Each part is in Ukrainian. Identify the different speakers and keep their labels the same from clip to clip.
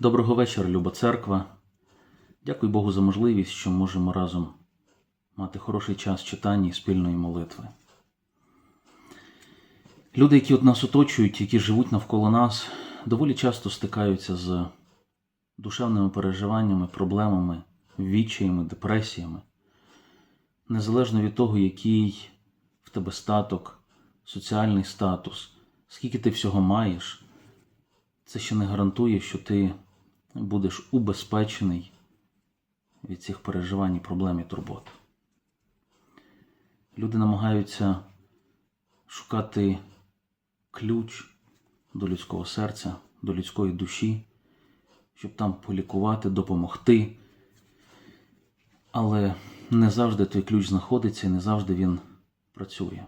Speaker 1: Доброго вечора, люба церква. Дякую Богу за можливість, що можемо разом мати хороший час читання і спільної молитви. Люди, які от нас оточують, які живуть навколо нас, доволі часто стикаються з душевними переживаннями, проблемами, відчаями, депресіями. Незалежно від того, який в тебе статок, соціальний статус, скільки ти всього маєш, це ще не гарантує, що ти будеш убезпечений від цих переживань, проблем і турбот. Люди намагаються шукати ключ до людського серця, до людської душі, щоб там полікувати, допомогти. Але не завжди той ключ знаходиться і не завжди він працює.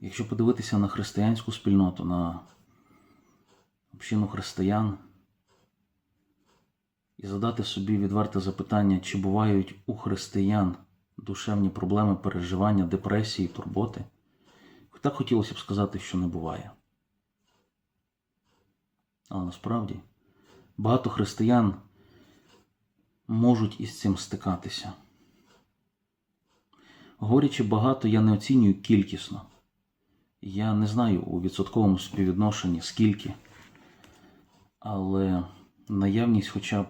Speaker 1: Якщо подивитися на християнську спільноту, на общину християн і задати собі відверте запитання, чи бувають у християн душевні проблеми, переживання, депресії, турботи, так хотілося б сказати, що не буває. Але насправді багато християн можуть із цим стикатися. Говорячи багато, я не оцінюю кількісно. Я не знаю у відсотковому співвідношенні скільки, але наявність хоча б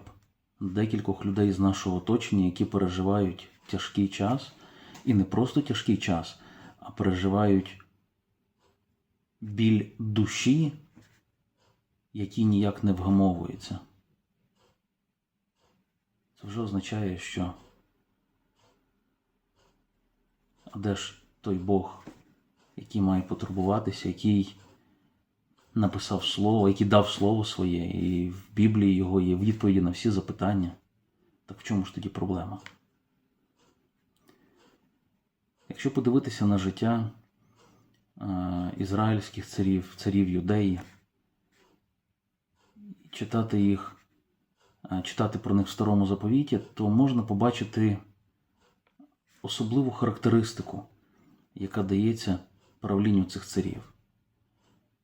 Speaker 1: декількох людей з нашого оточення, які переживають тяжкий час, і не просто тяжкий час, а переживають біль душі, який ніяк не вгамовується. Це вже означає, що де ж той Бог, який має потурбуватися, який написав слово, який дав слово своє, і в Біблії його є відповіді на всі запитання. Так в чому ж тоді проблема? Якщо подивитися на життя е, ізраїльських царів, царів юдеї, читати їх, е, читати про них в старому заповіті, то можна побачити особливу характеристику, яка дається правлінню цих царів.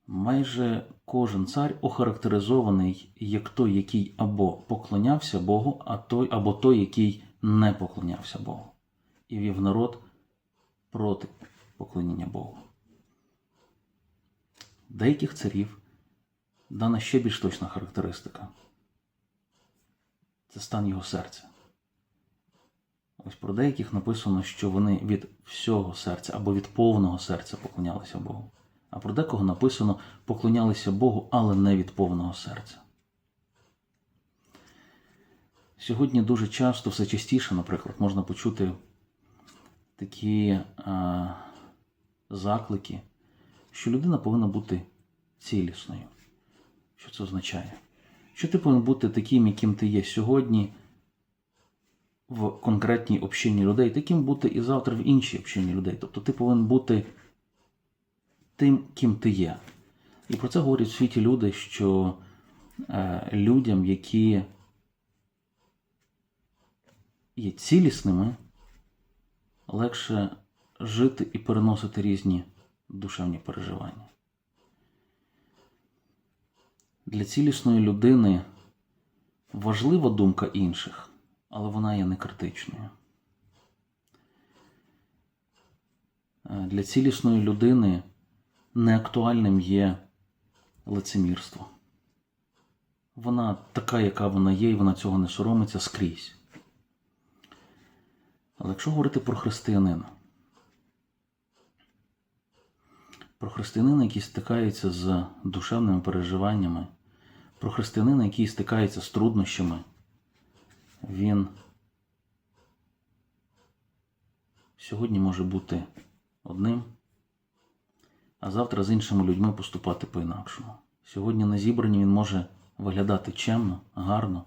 Speaker 1: Майже кожен цар охарактеризований як той, який або поклонявся Богу, а той, або той, який не поклонявся Богу, і вів народ проти поклоніння Богу. Деяких царів дана ще більш точна характеристика це стан його серця. Ось про деяких написано, що вони від всього серця або від повного серця поклонялися Богу. А про декого написано поклонялися Богу, але не від повного серця. Сьогодні дуже часто, все частіше, наприклад, можна почути такі а, заклики, що людина повинна бути цілісною. Що це означає? Що ти повинен бути таким, яким ти є сьогодні в конкретній общині людей, таким бути і завтра в іншій общині людей. Тобто ти повинен бути тим, ким ти є. І про це говорять в світі люди, що е, людям, які є цілісними, легше жити і переносити різні душевні переживання. Для цілісної людини важлива думка інших, але вона є не критичною. Е, Для цілісної людини неактуальним є лицемірство. Вона така, яка вона є, і вона цього не соромиться скрізь. Але якщо говорити про християнина, про християнина, який стикається з душевними переживаннями, про християнина, який стикається з труднощами, він сьогодні може бути одним, а завтра з іншими людьми поступати по-інакшому. Сьогодні на зібранні він може виглядати чемно, гарно,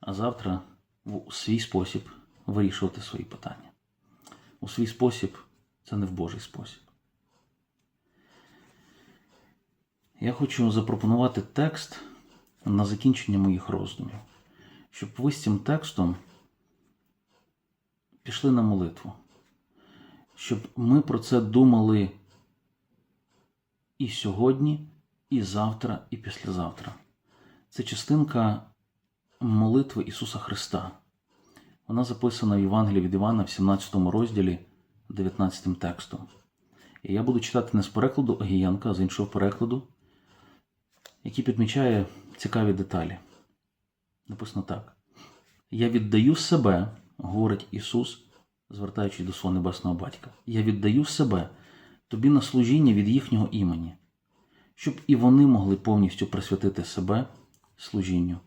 Speaker 1: а завтра в свій спосіб вирішувати свої питання. У свій спосіб це не в Божий спосіб. Я хочу запропонувати текст на закінчення моїх роздумів, щоб ви з цим текстом пішли на молитву, щоб ми про це думали і сьогодні, і завтра, і післязавтра. Це частинка молитви Ісуса Христа. Вона записана в Євангелії від Івана в 17 розділі 19 текстом. І я буду читати не з перекладу Огієнка, а з іншого перекладу, який підмічає цікаві деталі. Написано так: Я віддаю себе, говорить Ісус, звертаючись до свого небесного батька. Я віддаю себе тобі на служіння від їхнього імені, щоб і вони могли повністю присвятити себе служінню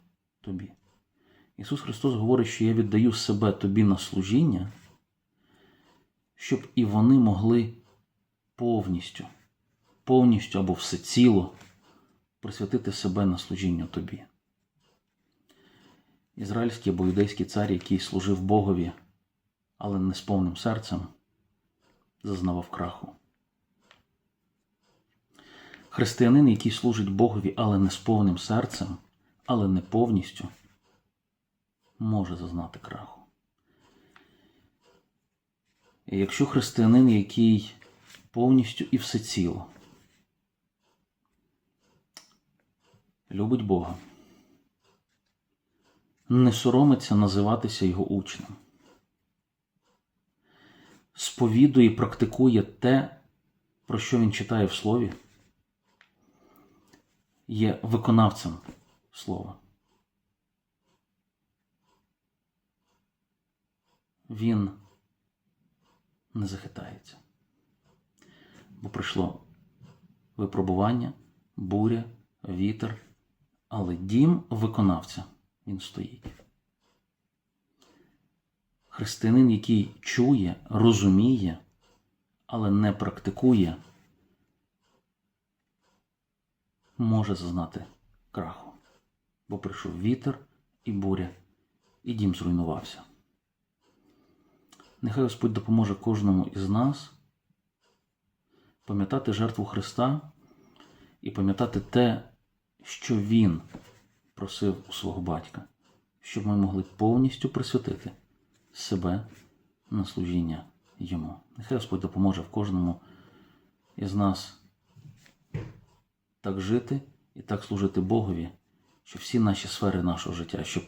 Speaker 1: тобі. Ісус Христос говорить, що я віддаю себе тобі на служіння, щоб і вони могли повністю, повністю або всеціло присвятити себе на служіння тобі. Ізраїльський або юдейський цар, який служив Богові, але не з повним серцем, зазнавав краху. Християнин, який служить Богові, але не з повним серцем, але не повністю, може зазнати краху. І якщо християнин, який повністю і всеціло любить Бога, не соромиться називатися його учнем, сповідує практикує те, про що він читає в слові, є виконавцем слова. Він не захитається. Бо прийшло випробування, буря, вітер, але дім виконавця він стоїть. Християнин, який чує, розуміє, але не практикує, може зазнати краху, бо прийшов вітер і буря, і дім зруйнувався. Нехай Господь допоможе кожному із нас пам'ятати жертву Христа і пам'ятати те, що Він просив у свого батька, щоб ми могли повністю присвятити себе на служіння Йому. Нехай Господь допоможе в кожному із нас так жити і так служити Богові, щоб всі наші сфери нашого життя, щоб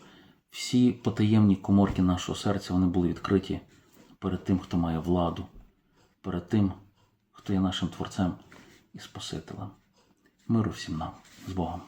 Speaker 1: всі потаємні коморки нашого серця вони були відкриті перед тим, хто має владу, перед тим, хто є нашим Творцем і Спасителем. Миру всім нам з Богом.